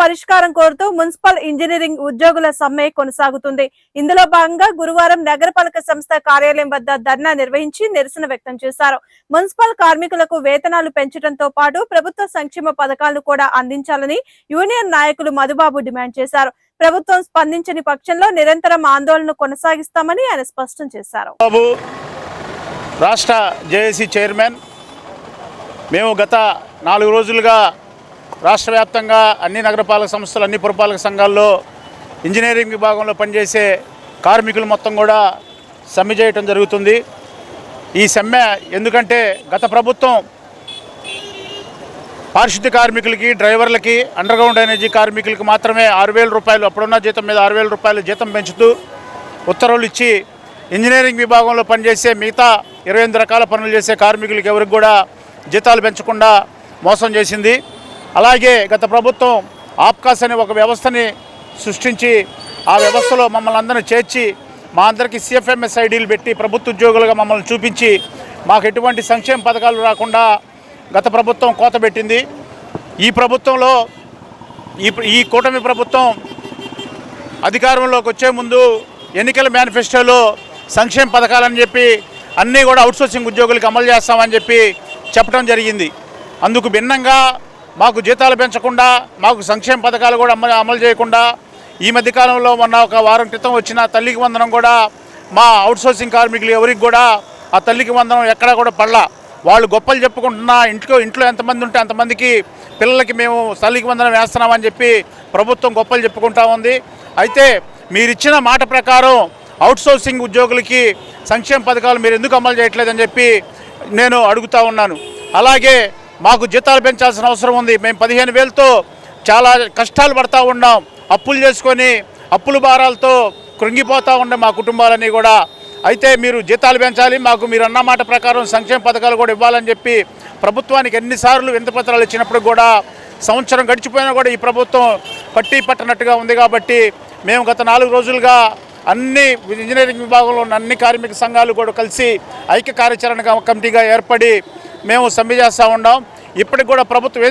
పరిష్కారం కోరుతూ municipal engineering ఉద్యోగుల సమ్మె కొనసాగుతుంది. ఇందులో భాగంగా గురువారం నగరపాలక సంస్థ కార్యాలయం వద్ద ధర్నా నిర్వహించి నిరసన వ్యక్తం చేశారు. మున్సిపల్ కార్మికులకు వేతనాలు పెంచడంతో పాటు ప్రభుత్వ సంక్షేమ పథకాలను కూడా అందించాలని యూనియన్ నాయకులు మధుబాబు డిమాండ్ చేశారు. ప్రభుత్వం స్పందించని పక్షంలో నిరంతరం ఆందోళన కొనసాగిస్తామని ఆయన స్పష్టం చేశారు. రాష్ట్ర జేఏసీ చైర్మన్ మేము గత నాలుగు రోజులుగా రాష్ట్ర వ్యాప్తంగా అన్ని నగరపాలక సంస్థలు అన్ని పురపాలక సంఘాల్లో ఇంజనీరింగ్ విభాగంలో పనిచేసే కార్మికులు మొత్తం కూడా సమ్మె చేయటం జరుగుతుంది. ఈ సమ్మె ఎందుకంటే గత ప్రభుత్వం పారిశుద్ధ్య కార్మికులకి డ్రైవర్లకి అండర్గ్రౌండ్ ఎనర్జీ కార్మికులకి మాత్రమే ఆరు వేల రూపాయలు అప్పుడున్న జీతం మీద ఆరు వేల రూపాయలు జీతం పెంచుతూ ఉత్తర్వులు ఇచ్చి ఇంజనీరింగ్ విభాగంలో పనిచేసే మిగతా ఇరవై ఎనిమిది రకాల పనులు చేసే కార్మికులకి ఎవరికి కూడా జీతాలు పెంచకుండా మోసం చేసింది. అలాగే గత ప్రభుత్వం ఆప్కాస్ అనే ఒక వ్యవస్థని సృష్టించి ఆ వ్యవస్థలో మమ్మల్ని అందరినీ చేర్చి మా అందరికీ సిఎఫ్ఎంఎస్ ఐడీలు పెట్టి ప్రభుత్వ ఉద్యోగులుగా మమ్మల్ని చూపించి మాకు ఎటువంటి సంక్షేమ పథకాలు రాకుండా గత ప్రభుత్వం కోత పెట్టింది. ఈ ప్రభుత్వంలో ఈ ఈ కూటమి ప్రభుత్వం అధికారంలోకి వచ్చే ముందు ఎన్నికల మేనిఫెస్టోలో సంక్షేమ పథకాలని చెప్పి అన్నీ కూడా అవుట్సోర్సింగ్ ఉద్యోగులకు అమలు చేస్తామని చెప్పి చెప్పడం జరిగింది. అందుకు భిన్నంగా మాకు జీతాలు పెంచకుండా మాకు సంక్షేమ పథకాలు కూడా అమలు అమలు చేయకుండా ఈ మధ్యకాలంలో మొన్న ఒక వారం క్రితం వచ్చిన తల్లికి వందనం కూడా మా అవుట్సోర్సింగ్ కార్మికులు ఎవరికి కూడా ఆ తల్లికి వందనం ఎక్కడా కూడా పడలా. వాళ్ళు గొప్పలు చెప్పుకుంటున్నా ఇంట్లో ఇంట్లో ఎంతమంది ఉంటే అంతమందికి పిల్లలకి మేము తల్లికి వందనం వేస్తున్నామని చెప్పి ప్రభుత్వం గొప్పలు చెప్పుకుంటా ఉంది. అయితే మీరిచ్చిన మాట ప్రకారం అవుట్సోర్సింగ్ ఉద్యోగులకి సంక్షేమ పథకాలు మీరు ఎందుకు అమలు చేయట్లేదని చెప్పి నేను అడుగుతా ఉన్నాను. అలాగే మాకు జీతాలు పెంచాల్సిన అవసరం ఉంది. మేము పదిహేను వేలతో చాలా కష్టాలు పడతా ఉన్నాం. అప్పులు చేసుకొని అప్పుల భారాలతో కృంగిపోతూ ఉండే మా కుటుంబాలన్నీ కూడా. అయితే మీరు జీతాలు పెంచాలి మాకు మీరు అన్న మాట ప్రకారం సంక్షేమ పథకాలు కూడా ఇవ్వాలని చెప్పి ప్రభుత్వానికి ఎన్నిసార్లు వింత పత్రాలు ఇచ్చినప్పుడు కూడా సంవత్సరం గడిచిపోయినా కూడా ఈ ప్రభుత్వం పట్టి పట్టనట్టుగా ఉంది కాబట్టి మేము గత నాలుగు రోజులుగా అన్ని ఇంజనీరింగ్ విభాగంలో ఉన్న అన్ని కార్మిక సంఘాలు కూడా కలిసి ఐక్య కార్యాచరణ కమిటీగా ఏర్పడి మేము సమ్మె చేస్తూ ఉన్నాం. ఇప్పటికి కూడా ప్రభుత్వం ఏం